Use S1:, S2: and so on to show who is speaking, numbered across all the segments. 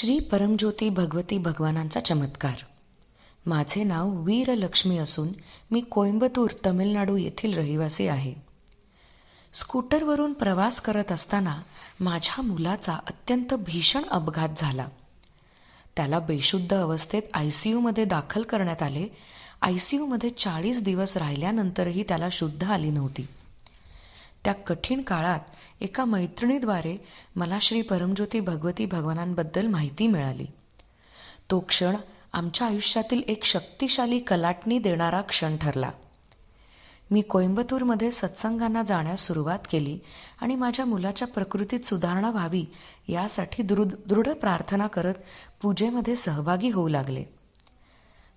S1: श्री परमज्योती भगवती भगवानांचा चमत्कार. माझे नाव वीरलक्ष्मी असून मी कोइंबतूर तमिळनाडू येथील रहिवासी आहे. स्कूटरवरून प्रवास करत असताना माझ्या मुलाचा अत्यंत भीषण अपघात झाला. त्याला बेशुद्ध अवस्थेत आय सी यूमध्ये दाखल करण्यात आले. आय सी यूमध्ये चाळीस दिवस राहिल्यानंतरही त्याला शुद्ध आली नव्हती. त्या कठीण काळात एका मैत्रिणीद्वारे मला श्री परमज्योती भगवती भगवानांबद्दल माहिती मिळाली. तो क्षण आमच्या आयुष्यातील एक शक्तिशाली कलाटणी देणारा क्षण ठरला. मी कोइंबतूरमध्ये सत्संगांना जाण्यास सुरुवात केली आणि माझ्या मुलाच्या प्रकृतीत सुधारणा व्हावी यासाठी दृढ दृढ प्रार्थना करत पूजेमध्ये सहभागी होऊ लागले.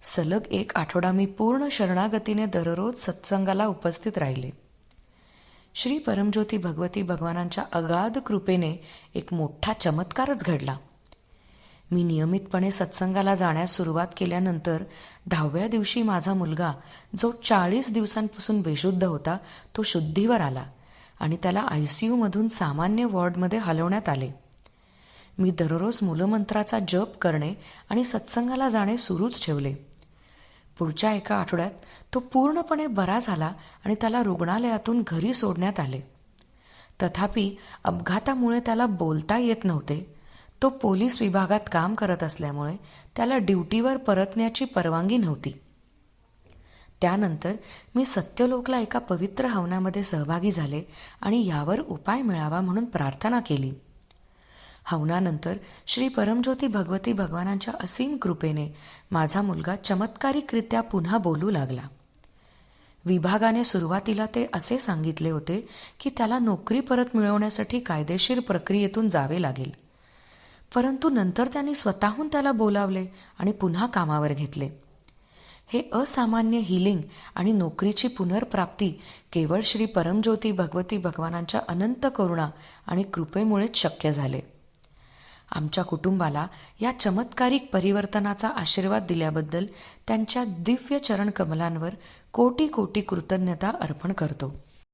S1: सलग एक आठवडा मी पूर्ण शरणागतीने दररोज सत्संगाला उपस्थित राहिले. श्री परमज्योती भगवती भगवानांच्या अगाध कृपेने एक मोठा चमत्कारच घडला. मी नियमितपणे सत्संगाला जाण्यास सुरुवात केल्यानंतर दहाव्या दिवशी माझा मुलगा जो चाळीस दिवसांपासून बेशुद्ध होता तो शुद्धीवर आला आणि त्याला आय सी यूमधून सामान्य वॉर्डमध्ये हलवण्यात आले. मी दररोज मूलमंत्राचा जप करणे आणि सत्संगाला जाणे सुरूच ठेवले. पुढच्या एका आठवड्यात तो पूर्णपणे बरा झाला आणि त्याला रुग्णालयातून घरी सोडण्यात आले. तथापि अपघातामुळे त्याला बोलता येत नव्हते. तो पोलीस विभागात काम करत असल्यामुळे त्याला ड्युटीवर परतण्याची परवानगी नव्हती. त्यानंतर मी सत्यलोकला एका पवित्र हवनामध्ये सहभागी झाले आणि यावर उपाय मिळावा म्हणून प्रार्थना केली. हवनानंतर श्री परमज्योती भगवती भगवानांच्या असीम कृपेने माझा मुलगा चमत्कारिकरित्या पुन्हा बोलू लागला. विभागाने सुरुवातीला ते असे सांगितले होते की त्याला नोकरी परत मिळवण्यासाठी कायदेशीर प्रक्रियेतून जावे लागेल. परंतु नंतर त्यांनी स्वतःहून त्याला बोलावले आणि पुन्हा कामावर घेतले. हे असामान्य हिलिंग आणि नोकरीची पुनर्प्राप्ती केवळ श्री परमज्योती भगवती भगवानांच्या अनंत करुणा आणि कृपेमुळेच शक्य झाले. आमच्या कुटुंबाला या चमत्कारिक परिवर्तनाचा आशीर्वाद दिल्याबद्दल त्यांच्या दिव्य चरण कमलांवर कोटी कोटी कृतज्ञता अर्पण करतो.